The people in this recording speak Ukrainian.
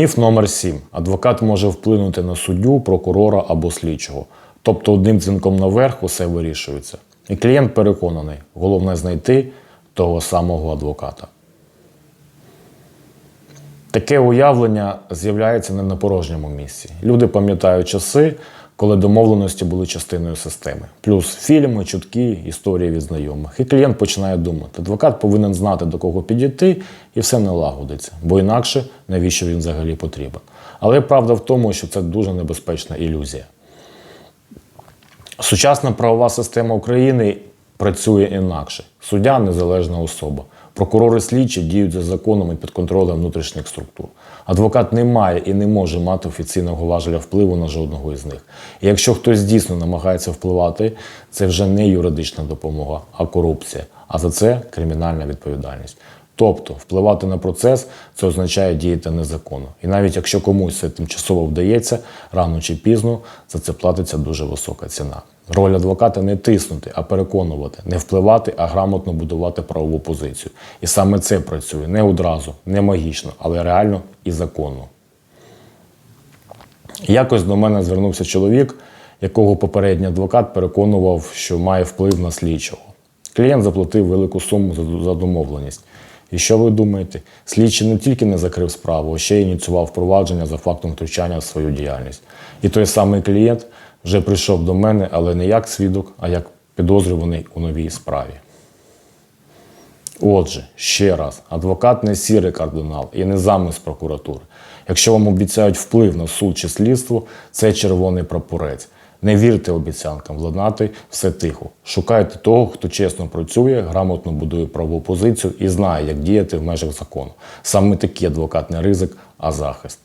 Міф номер 7. Адвокат може вплинути на суддю, прокурора або слідчого. Тобто одним дзвінком наверх усе вирішується. І клієнт переконаний, головне знайти того самого адвоката. Таке уявлення з'являється не на порожньому місці. Люди пам'ятають часи, коли домовленості були частиною системи. Плюс фільми, чутки, історії від знайомих. І клієнт починає думати, адвокат повинен знати, до кого підійти, і все налагодиться, бо інакше навіщо він взагалі потрібен. Але правда в тому, що це дуже небезпечна ілюзія. Сучасна правова система України працює інакше. Суддя незалежна особа. Прокурори слідчі діють за законом і під контролем внутрішніх структур. Адвокат не має і не може мати офіційного важеля впливу на жодного із них. І якщо хтось дійсно намагається впливати, це вже не юридична допомога, а корупція. А за це кримінальна відповідальність. Тобто впливати на процес це означає діяти незаконно. І навіть якщо комусь це тимчасово вдається, рано чи пізно за це платиться дуже висока ціна. Роль адвоката не тиснути, а переконувати, не впливати, а грамотно будувати правову позицію. І саме це працює не одразу, не магічно, але реально і законно. Якось до мене звернувся чоловік, якого попередній адвокат переконував, що має вплив на слідчого. Клієнт заплатив велику суму за, домовленість. І що ви думаєте? Слідчий не тільки не закрив справу, а ще й ініціював впровадження за фактом втручання в свою діяльність. І той самий клієнт вже прийшов до мене, але не як свідок, а як підозрюваний у новій справі. Отже, ще раз, адвокат не сірий кардинал і не замис прокуратури. Якщо вам обіцяють вплив на суд чи слідство, це червоний прапорець. Не вірте обіцянкам, владнати все тихо. Шукайте того, хто чесно працює, грамотно будує правову позицію і знає, як діяти в межах закону. Саме такий адвокатний ризик, а захист.